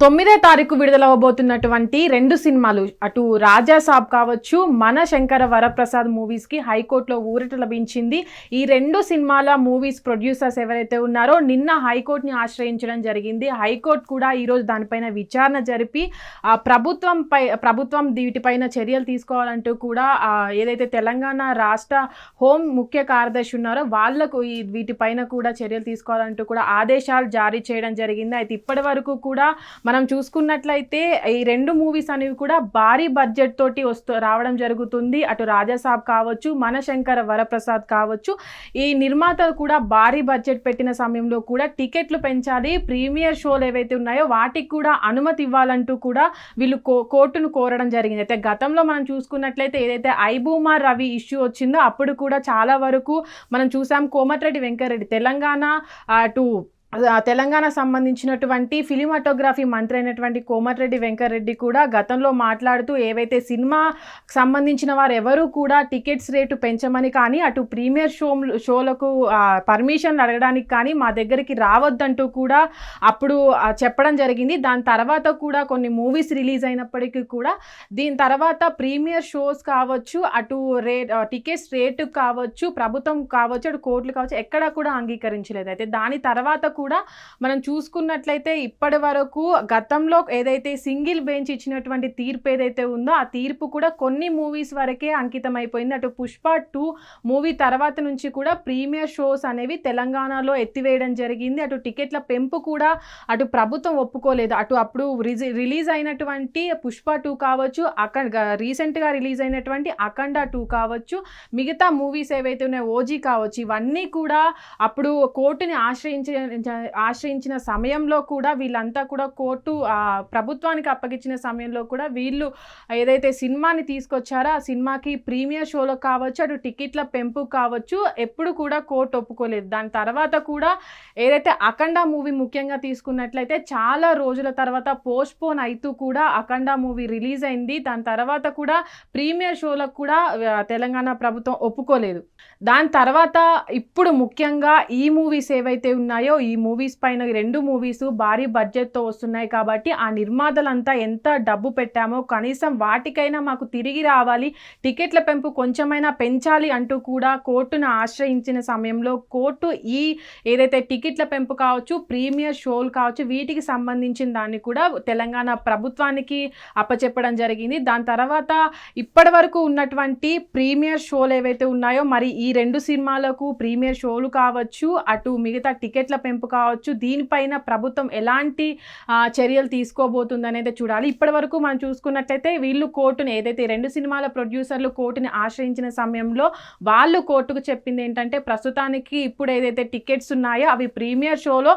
తొమ్మిదో తారీఖు విడుదలవబోతున్నటువంటి రెండు సినిమాలు. అటు రాజా సాబ్ కావచ్చు మన శంకర వరప్రసాద్ మూవీస్కి హైకోర్టులో ఊరట లభించింది. ఈ రెండు సినిమాల మూవీస్ ప్రొడ్యూసర్స్ ఎవరైతే ఉన్నారో నిన్న హైకోర్టుని ఆశ్రయించడం జరిగింది. హైకోర్టు కూడా ఈరోజు దానిపైన విచారణ జరిపి ఆ ప్రభుత్వం పై ప్రభుత్వం వీటిపైన చర్యలు తీసుకోవాలంటూ కూడా ఏదైతే తెలంగాణ రాష్ట్ర హోం ముఖ్య కార్యదర్శి ఉన్నారో వాళ్ళకు ఈ వీటిపైన కూడా చర్యలు తీసుకోవాలంటూ కూడా ఆదేశాలు జారీ చేయడం జరిగింది. అయితే ఇప్పటి వరకు కూడా మనం చూసుకున్నట్లయితే ఈ రెండు మూవీస్ అనేవి కూడా భారీ బడ్జెట్ తోటి వస్తూ రావడం జరుగుతుంది. అటు రాజాసాబ్ కావచ్చు మనశంకర వరప్రసాద్ కావచ్చు. ఈ నిర్మాతలు కూడా భారీ బడ్జెట్ పెట్టిన సమయంలో కూడా టికెట్లు పెంచాలి. ప్రీమియర్ షోలు ఏవైతే ఉన్నాయో వాటికి కూడా అనుమతి ఇవ్వాలంటూ కూడా వీళ్ళు కో కోర్టును కోరడం జరిగింది. అయితే గతంలో మనం చూసుకున్నట్లయితే ఏదైతే ఐబూమా రవి ఇష్యూ వచ్చిందో అప్పుడు కూడా చాలా వరకు మనం చూసాం కోమటిరెడ్డి వెంకరెడ్డి. తెలంగాణ అటు తెలంగాణ సంబంధించినటువంటి ఫిలిమాటోగ్రఫీ మంత్రి అయినటువంటి కోమటిరెడ్డి వెంకరెడ్డి కూడా గతంలో మాట్లాడుతూ ఏవైతే సినిమా సంబంధించిన వారు ఎవరు కూడా టికెట్స్ రేటు పెంచమని కానీ అటు ప్రీమియర్ షో షోలకు పర్మిషన్ అడగడానికి కానీ మా దగ్గరికి రావద్దంటూ కూడా అప్పుడు చెప్పడం జరిగింది. దాని తర్వాత కూడా కొన్ని మూవీస్ రిలీజ్ అయినప్పటికీ కూడా దీని తర్వాత ప్రీమియర్ షోస్ కావచ్చు అటు రే టికెట్స్ రేటు కావచ్చు ప్రభుత్వం కావచ్చు అటు కోర్టులు కావచ్చు ఎక్కడా కూడా అంగీకరించలేదు. అయితే దాని తర్వాత కూడా మనం చూసుకున్నట్లయితే ఇప్పటి వరకు గతంలో ఏదైతే సింగిల్ బెంచ్ ఇచ్చినటువంటి తీర్పు ఏదైతే ఉందో ఆ తీర్పు కూడా కొన్ని మూవీస్ వరకే అంకితం అయిపోయింది అటు పుష్ప టూ మూవీ తర్వాత నుంచి కూడా ప్రీమియర్ షోస్ అనేవి తెలంగాణలో ఎత్తివేయడం జరిగింది. అటు టికెట్ల పెంపు కూడా అటు ప్రభుత్వం ఒప్పుకోలేదు. అటు అప్పుడు రిలీజ్ అయినటువంటి పుష్ప టూ కావచ్చు అక్కడ రీసెంట్గా రిలీజ్ అయినటువంటి అఖండ టూ కావచ్చు మిగతా మూవీస్ ఏవైతే ఉన్నాయో ఓజీ కావచ్చు ఇవన్నీ కూడా అప్పుడు కోర్టుని ఆశ్రయించ ఆశ్రయించిన సమయంలో కూడా వీళ్ళంతా కూడా కోర్టు ప్రభుత్వానికి అప్పగించిన సమయంలో కూడా వీళ్ళు ఏదైతే సినిమాని తీసుకొచ్చారో ఆ సినిమాకి ప్రీమియర్ షోలో కావచ్చు అటు టికెట్ల పెంపు కావచ్చు ఎప్పుడు కూడా కోర్టు ఒప్పుకోలేదు. దాని తర్వాత కూడా ఏదైతే అఖండ మూవీ ముఖ్యంగా తీసుకున్నట్లయితే చాలా రోజుల తర్వాత పోస్ట్పోన్ అవుతూ కూడా అఖండ మూవీ రిలీజ్ అయింది. దాని తర్వాత కూడా ప్రీమియర్ షోలకు కూడా తెలంగాణ ప్రభుత్వం ఒప్పుకోలేదు. దాని తర్వాత ఇప్పుడు ముఖ్యంగా ఈ మూవీస్ ఏవైతే ఉన్నాయో ఈ మూవీస్ పైన రెండు మూవీస్ భారీ బడ్జెట్తో వస్తున్నాయి కాబట్టి ఆ నిర్మాతలంతా ఎంత డబ్బు పెట్టామో కనీసం వాటికైనా మాకు తిరిగి రావాలి టికెట్ల పెంపు కొంచెమైనా పెంచాలి అంటూ కూడా కోర్టును ఆశ్రయించిన సమయంలో కోర్టు ఈ ఏదైతే టికెట్ల పెంపు కావచ్చు ప్రీమియర్ షోలు కావచ్చు వీటికి సంబంధించిన దాన్ని కూడా తెలంగాణ ప్రభుత్వానికి అప్పచెప్పడం జరిగింది. దాని తర్వాత ఇప్పటి వరకు ఉన్నటువంటి ప్రీమియర్ షోలు ఏవైతే ఉన్నాయో మరి ఈ రెండు సినిమాలకు ప్రీమియర్ షోలు కావచ్చు అటు మిగతా టికెట్ల పెంపు కావచ్చు దీనిపైన ప్రభుత్వం ఎలాంటి చర్యలు తీసుకోబోతుంది అనేది చూడాలి. ఇప్పటి వరకు మనం చూసుకున్నట్లయితే వీళ్ళు కోర్టుని ఏదైతే రెండు సినిమాల ప్రొడ్యూసర్లు కోర్టుని ఆశ్రయించిన సమయంలో వాళ్ళు కోర్టుకు చెప్పింది ఏంటంటే ప్రస్తుతానికి ఇప్పుడు ఏదైతే టికెట్స్ ఉన్నాయో అవి ప్రీమియర్ షోలో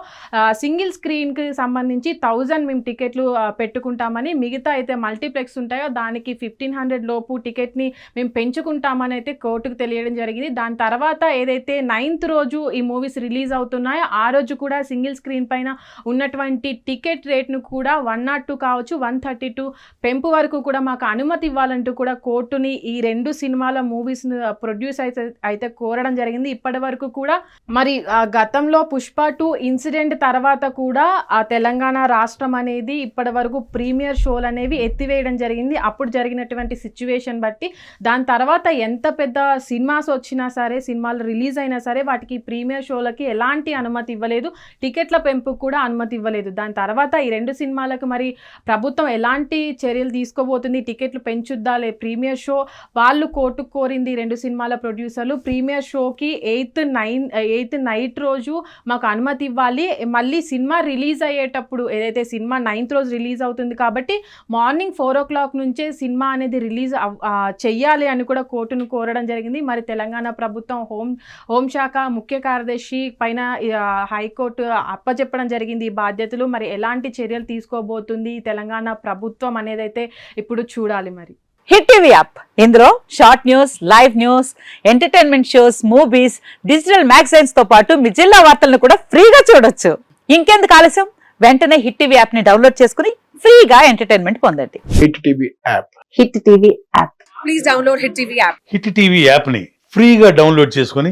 సింగిల్ స్క్రీన్కి సంబంధించి థౌజండ్ మేము టికెట్లు పెట్టుకుంటామని మిగతా అయితే మల్టీప్లెక్స్ ఉంటాయో దానికి ఫిఫ్టీన్ హండ్రెడ్ లోపు టికెట్ని మేము పెంచుకుంటామని అయితే కోర్టుకు తెలియడం జరిగింది. దాని తర్వాత ఏదైతే నైన్త్ రోజు ఈ మూవీస్ రిలీజ్ అవుతున్నాయో ఆ రోజు కూడా సింగిల్ స్క్రీన్ పైన ఉన్నటువంటి టికెట్ రేట్ను కూడా వన్ నాట్ టూ కావచ్చు వన్ థర్టీ టూ పెంపు వరకు కూడా మాకు అనుమతి ఇవ్వాలంటూ కూడా కోర్టుని ఈ రెండు సినిమాల మూవీస్ ప్రొడ్యూస్ అయితే అయితే కోరడం జరిగింది. ఇప్పటి వరకు కూడా మరి గతంలో పుష్ప టూ ఇన్సిడెంట్ తర్వాత కూడా ఆ తెలంగాణ రాష్ట్రం అనేది ఇప్పటి వరకు ప్రీమియర్ షోలు అనేవి ఎత్తివేయడం జరిగింది. అప్పుడు జరిగినటువంటి సిచ్యువేషన్ బట్టి దాని తర్వాత ఎంత పెద్ద సినిమాస్ వచ్చినా సరే సినిమాలు రిలీజ్ అయినా సరే వాటికి ప్రీమియర్ షోలకి ఎలాంటి అనుమతి ఇవ్వలేదు. టికెట్ల పెంపు కూడా అనుమతి ఇవ్వలేదు. దాని తర్వాత ఈ రెండు సినిమాలకు మరి ప్రభుత్వం ఎలాంటి చర్యలు తీసుకోబోతుంది? టికెట్లు పెంచుద్దా లే ప్రీమియర్ షో? వాళ్ళు కోర్టుకు కోరింది రెండు సినిమాల ప్రొడ్యూసర్లు ప్రీమియర్ షోకి ఎయిత్ నైన్ ఎయిత్ నైట్ రోజు మాకు అనుమతి ఇవ్వాలి. మళ్ళీ సినిమా రిలీజ్ అయ్యేటప్పుడు ఏదైతే సినిమా నైన్త్ రోజు రిలీజ్ అవుతుంది కాబట్టి మార్నింగ్ ఫోర్ ఓ క్లాక్ నుంచే సినిమా అనేది రిలీజ్ అవ్- చెయ్యాలి అని కూడా కోర్టును కోరడం జరిగింది. మరి తెలంగాణ ప్రభుత్వం హోం హోంశాఖ ముఖ్య కార్యదర్శి పైన హై హైకోర్టు అప్పచెప్పడం జరిగింది ఈ బాధ్యతలు. మరి ఎలాంటి చర్యలు తీసుకోబోతుంది? తెలంగాణ ప్రభుత్వం అనేది అయితే ఇప్పుడు చూడాలి మరి. Hit TV app. ఇందులో short news live news entertainment shows movies digital మ్యాగజైన్స్తో పాటు మీ జిల్లా వార్తలను కూడా ఫ్రీగా చూడొచ్చు. ఇంకెందుకు ఆలస్యం? వెంటనే హిట్ టీవీ యాప్ని డౌన్లోడ్ చేసుకుని ఫ్రీగా ఎంటర్టైన్మెంట్ పొందండి. Hit TV app. Hit TV app. Please download Hit TV app. Hit TV యాప్ని ఫ్రీగా డౌన్లోడ్ చేసుకొని